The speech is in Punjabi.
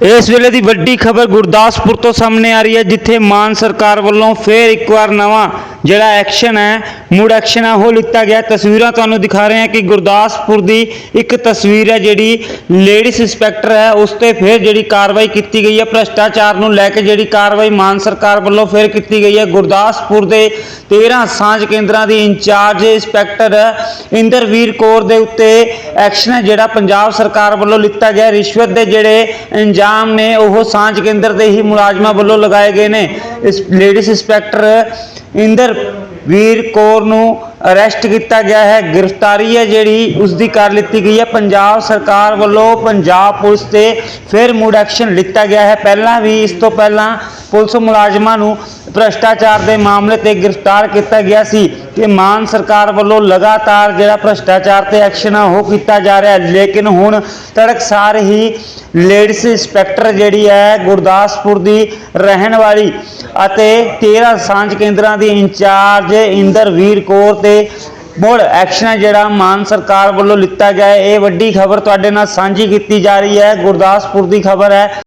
ਇਸ ਵੇਲੇ ਦੀ ਵੱਡੀ ਖਬਰ ਗੁਰਦਾਸਪੁਰ ਤੋਂ ਸਾਹਮਣੇ ਆ ਰਹੀ ਹੈ, ਜਿੱਥੇ ਮਾਨ ਸਰਕਾਰ ਵੱਲੋਂ ਫੇਰ ਇੱਕ ਵਾਰ ਨਵਾਂ ਜਿਹੜਾ ਐਕਸ਼ਨ ਹੈ ਮੂਡ ਐਕਸ਼ਨ ਹੈ, ਉਹ ਲਿੱਤਾ ਗਿਆ। ਤਸਵੀਰਾਂ ਤੁਹਾਨੂੰ ਦਿਖਾ ਰਹੇ ਹਾਂ ਕਿ ਗੁਰਦਾਸਪੁਰ ਦੀ ਇੱਕ ਤਸਵੀਰ ਹੈ ਜਿਹੜੀ ਲੇਡੀਜ਼ ਇੰਸਪੈਕਟਰ ਹੈ, ਉਸ ਤੇ ਫਿਰ ਜਿਹੜੀ ਕਾਰਵਾਈ ਕੀਤੀ ਗਈ ਹੈ। ਭ੍ਰਸ਼ਟਾਚਾਰ ਨੂੰ ਲੈ ਕੇ ਜਿਹੜੀ ਕਾਰਵਾਈ ਮਾਨ ਸਰਕਾਰ ਵੱਲੋਂ ਫਿਰ ਕੀਤੀ ਗਈ ਹੈ। ਗੁਰਦਾਸਪੁਰ ਦੇ 13 ਸਾਂਝ ਕੇਂਦਰਾਂ ਦੀ ਇੰਚਾਰਜ ਇੰਸਪੈਕਟਰ ਇੰਦਰਵੀਰ ਕੌਰ ਦੇ ਉੱਤੇ ਐਕਸ਼ਨ ਹੈ ਜਿਹੜਾ ਪੰਜਾਬ ਸਰਕਾਰ ਵੱਲੋਂ ਲਿੱਤਾ ਗਿਆ ਰਿਸ਼ਵਤ ਦੇ ਜਿਹੜੇ ਇੰਜਾਮ ਨੇ, ਉਹ ਸਾਂਝ ਕੇਂਦਰ ਦੇ ਹੀ ਮੁਲਾਜ਼ਮਾਂ ਵੱਲੋਂ ਲਗਾਏ ਗਏ ਨੇ। ਇਸ ladies inspector Inderveer Kaur ਨੂੰ ਅਰੈਸਟ ਕੀਤਾ ਗਿਆ ਹੈ। ਗ੍ਰਿਫਤਾਰੀ ਹੈ ਜਿਹੜੀ ਉਸ ਦੀ ਕਰ ਲਿੱਤੀ ਗਈ ਹੈ। ਪੰਜਾਬ ਸਰਕਾਰ ਵੱਲੋਂ ਪੰਜਾਬ ਪੁਲਿਸ ਤੇ ਫਿਰ ਮੁੜ ਐਕਸ਼ਨ ਲਿੱਤਾ ਗਿਆ ਹੈ। ਪਹਿਲਾਂ ਵੀ ਇਸ ਤੋਂ ਪਹਿਲਾਂ ਪੁਲਿਸ ਮੁਲਾਜ਼ਮਾਂ ਨੂੰ ਭ੍ਰਸ਼ਟਾਚਾਰ ਦੇ ਮਾਮਲੇ ਤੇ ਗ੍ਰਿਫਤਾਰ ਕੀਤਾ ਗਿਆ ਸੀ ਕਿ ਮਾਨ ਸਰਕਾਰ ਵੱਲੋਂ ਲਗਾਤਾਰ ਜਿਹੜਾ ਭ੍ਰਸ਼ਟਾਚਾਰ ਤੇ ਐਕਸ਼ਨ ਆ, ਉਹ ਕੀਤਾ ਜਾ ਰਿਹਾ ਲੇਕਿਨ ਹੁਣ ਤੜਕਸਾਰ ਹੀ ਲੇਡੀਜ਼ ਇੰਸਪੈਕਟਰ ਜਿਹੜੀ ਹੈ, ਗੁਰਦਾਸਪੁਰ ਦੀ ਰਹਿਣ ਵਾਲੀ ਅਤੇ 13 ਸਾਂਝ ਕੇਂਦਰਾਂ ਦੀ ਇੰਚਾਰਜ ਇੰਦਰਵੀਰ ਕੌਰ ਤੇ ਮੁੜ ਐਕਸ਼ਨ ਹੈ ਜਿਹੜਾ ਮਾਨ ਸਰਕਾਰ ਵੱਲੋਂ ਲਿੱਤਾ ਗਿਆ ਇਹ ਵੱਡੀ ਖਬਰ ਤੁਹਾਡੇ ਨਾਲ ਸਾਂਝੀ ਕੀਤੀ ਜਾ ਰਹੀ ਹੈ। ਗੁਰਦਾਸਪੁਰ ਦੀ ਖਬਰ ਹੈ।